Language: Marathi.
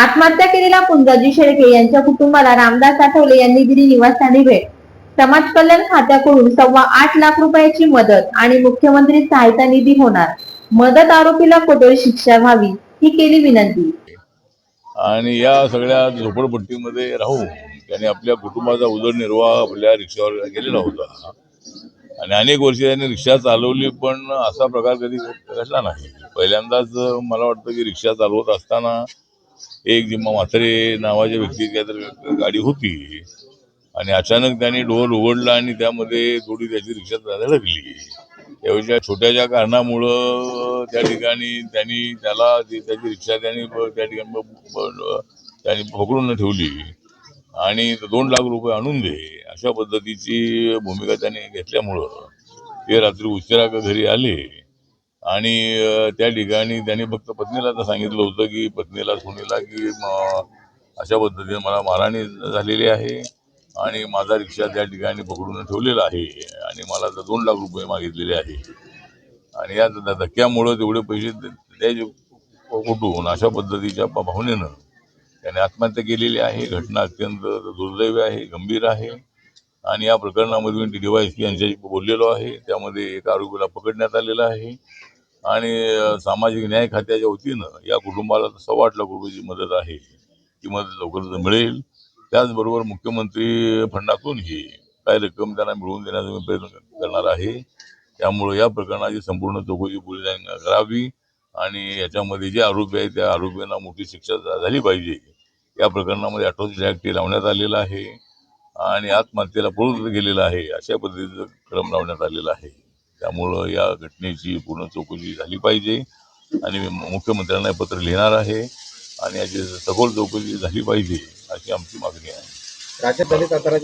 आत्महत्या केलेला कुंजाजी शेळके यांच्या कुटुंबाला रामदास आठवले यांनी दिली निवासस्थानी भेट. समाज कल्याण खात्याकडून सव्वा आठ लाख रुपयाची मदत आणि मुख्यमंत्री सहायता निधी होणार. मदत आरोपीला कठोर शिक्षा व्हावी ही केली विनंती. आणि या सगळ्या झोपडपट्टीमध्ये राहून त्याने आपल्या कुटुंबाचा उदरनिर्वाह आपल्या रिक्षावर केलेला होता. आणि अनेक वर्षे त्यांनी रिक्षा चालवली पण असा प्रकार कधी घडला नाही. पहिल्यांदाच मला वाटतं की रिक्षा चालवत असताना एक जिम्मा म्हातारे नावाच्या व्यक्ती काहीतरी गाडी होती. आणि अचानक त्यांनी डोर उघडला आणि त्यामध्ये थोडी त्याची रिक्षा जायला लागली. त्यावेळेच्या छोट्याशा कारणामुळं त्या ठिकाणी त्यांनी त्याला त्याची रिक्षा त्यांनी त्या ठिकाणी त्यांनी पकडून ठेवली. आणि दोन लाख रुपये आणून दे अशा पद्धतीची भूमिका त्यांनी घेतल्यामुळं ते रात्री उशिरा घरी आले. आणि त्या ठिकाणी त्याने फक्त पत्नीला तर सांगितलं होतं की पत्नीला सुनीला की अशा पद्धतीने मला मारहाणी झालेली आहे आणि माझा रिक्षा त्या ठिकाणी पकडून ठेवलेला आहे आणि मला तर दोन लाख रुपये मागितलेले आहे. आणि या धक्क्यामुळं तेवढे पैसे द्यायचे कुठून अशा पद्धतीच्या भावनेनं त्याने आत्महत्या केलेली आहे. घटना अत्यंत दुर्दैवी आहे गंभीर आहे. आणि या प्रकरणामध्ये मी डी वाय यांच्याशी बोललेलो आहे. त्यामध्ये एका आरोपीला पकडण्यात आलेला आहे. आणि सामाजिक न्याय खात्याच्या वतीनं या कुटुंबाला सव्वा आठ लाख रुपयाची मदत आहे. ती मदत लवकरच मिळेल. त्याचबरोबर मुख्यमंत्री फंडातूनही काही रक्कम त्यांना मिळवून देण्याचा मी प्रयत्न करणार आहे. त्यामुळं या प्रकरणाची संपूर्ण चौकशी पोलिसांनी करावी आणि याच्यामध्ये जे आरोपी आहेत त्या आरोपींना मोठी शिक्षा झाली पाहिजे. या प्रकरणामध्ये अठराशे ॲक्ट लावण्यात आलेला आहे आणि आत्महत्येला प्रवृत्त गेलेला आहे. अशा पद्धतीचं क्रम लावण्यात आलेला आहे. त्यामुळं या घटनेची पूर्ण चौकशी झाली पाहिजे आणि मी मुख्यमंत्र्यांना पत्र लिहिणार आहे आणि याची सखोल चौकशी झाली पाहिजे अशी आमची मागणी आहे.